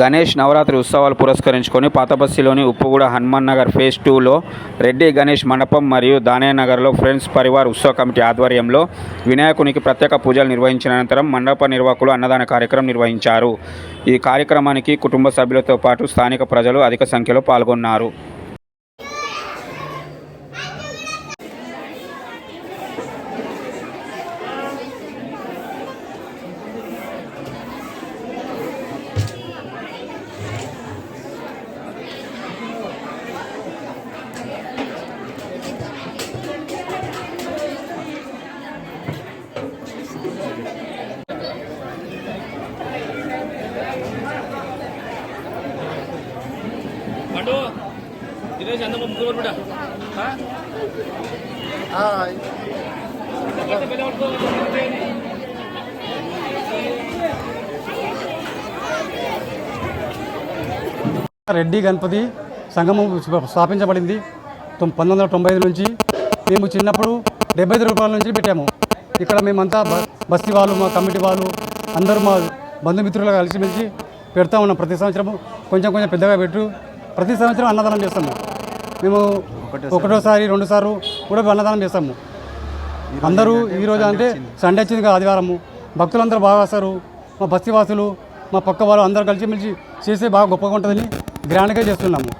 గణేష్ నవరాత్రి ఉత్సవాలు పురస్కరించుకొని పాతబస్తిలోని ఉప్పుగూడ హనుమాన్ నగర్ ఫేజ్ టూలో రెడ్డి గణేష్ మండపం మరియు దానయ్య నగర్లో ఫ్రెండ్స్ పరివార్ ఉత్సవ కమిటీ ఆధ్వర్యంలో వినాయకునికి ప్రత్యేక పూజలు నిర్వహించిన అనంతరం మండప నిర్వాహకులు అన్నదాన కార్యక్రమం నిర్వహించారు. ఈ కార్యక్రమానికి కుటుంబ సభ్యులతో పాటు స్థానిక ప్రజలు అధిక సంఖ్యలో పాల్గొన్నారు. పండు. దినేష్ అందమ్మ ముగ్గురు కూడా రెడ్డి గణపతి సంగమం స్థాపించబడింది తొమ్- పంతొమ్మిది వందల తొంభై ఐదు నుంచి. మేము చిన్నప్పుడు డెబ్బై ఐదు రూపాయల నుంచి పెట్టాము. ఇక్కడ మేమంతా బస్తీ వాళ్ళు మా కమిటీ వాళ్ళు అందరూ మా బంధుమిత్రులు కలిసిమెలిసి పెడతా ఉన్నాం. ప్రతి సంవత్సరం కొంచెం కొంచెం పెద్దగా పెట్టు. ప్రతి సంవత్సరం అన్నదానం చేస్తాము. మేము ఒకటోసారి. రెండుసార్లు కూడా అన్నదానం చేస్తాము. అందరూ ఈరోజు అంటే సండే వచ్చింది. కదా ఆదివారము. భక్తులందరూ బాగా వస్తారు. మా బస్తీవాసులు మా పక్క వాళ్ళు అందరూ కలిసిమెలిసి చేస్తే బాగా గొప్పగా ఉంటుందని గ్రాండ్గా చేస్తున్నాము.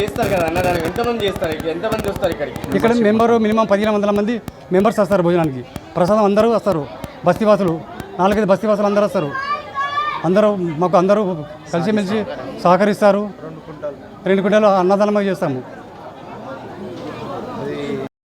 చేస్తారు కదా అన్నదానం. ఎంతమంది చేస్తారు? ఇక్కడ? ఎంతమంది వస్తారు ఇక్కడికి? ఇక్కడ మెంబరు మినిమం పదిహేను వందల మంది మెంబర్స్ వస్తారు భోజనానికి. ప్రసాదం అందరూ వస్తారు. బస్తీవాసులు నాలుగైదు బస్తీవాసులు అందరూ వస్తారు. అందరూ మాకు అందరూ కలిసిమెలిసి సహకరిస్తారు? రెండు కుంటాలు అన్నదానం చేస్తాము.